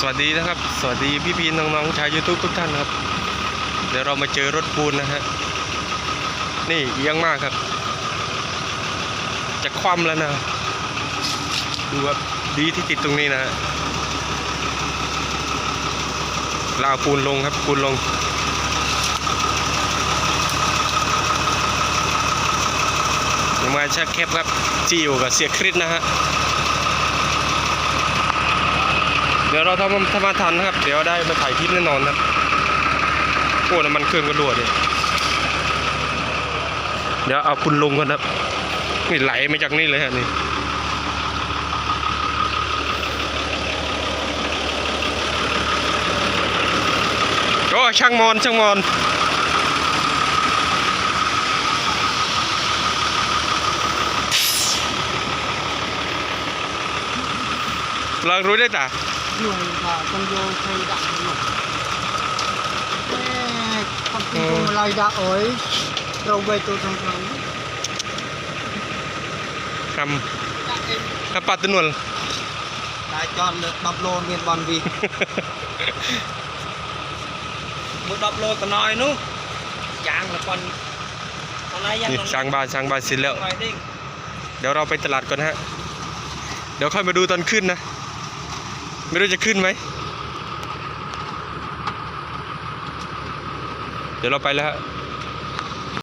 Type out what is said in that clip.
สวัสดีนะครับ สวัสดีพี่พีน้องๆชาวยูทูบทุกท่านครับ เดี๋ยวเรามาเจอรถปูนนะฮะ นี่เอียงมากครับ จะคว่ำแล้วนะ ดูครับดีที่ติดตรงนี้นะฮะลาวปูนลงครับปูนลง มาชักแคบครับที่อยู่กับเสียคริสนะฮะ เดี๋ยวเราทำทำมาทันนะครับ เดี๋ยวได้มาถ่ายคลิปแน่นอนครับโอ้น้ำมันเครื่องก็รั่วดิเดี๋ยวเอาคุณลงก่อนครับนี่ไหลมาจากนี่เลยฮะนี่โอ้ช่างมอนช่างมอนเรารู้ได้แต่ dùng và con vô thôi đã luôn Ê, con tin con lại đã ối rồi về tôi thằng thằng ครับครับปัดตนวล đại cho được đập lô miền bòn vì một đập lô còn nói nữa chàng là con con này นี่ dân สร้างบ้านสร้างบ้านเสร็จแล้ว ngoài đi เดี๋ยวเราไปตลาดก่อนฮะ เดี๋ยวค่อยมาดูตอนขึ้นนะ ไม่รู้จะขึ้นไหม เดี๋ยวเราไปแล้วฮะ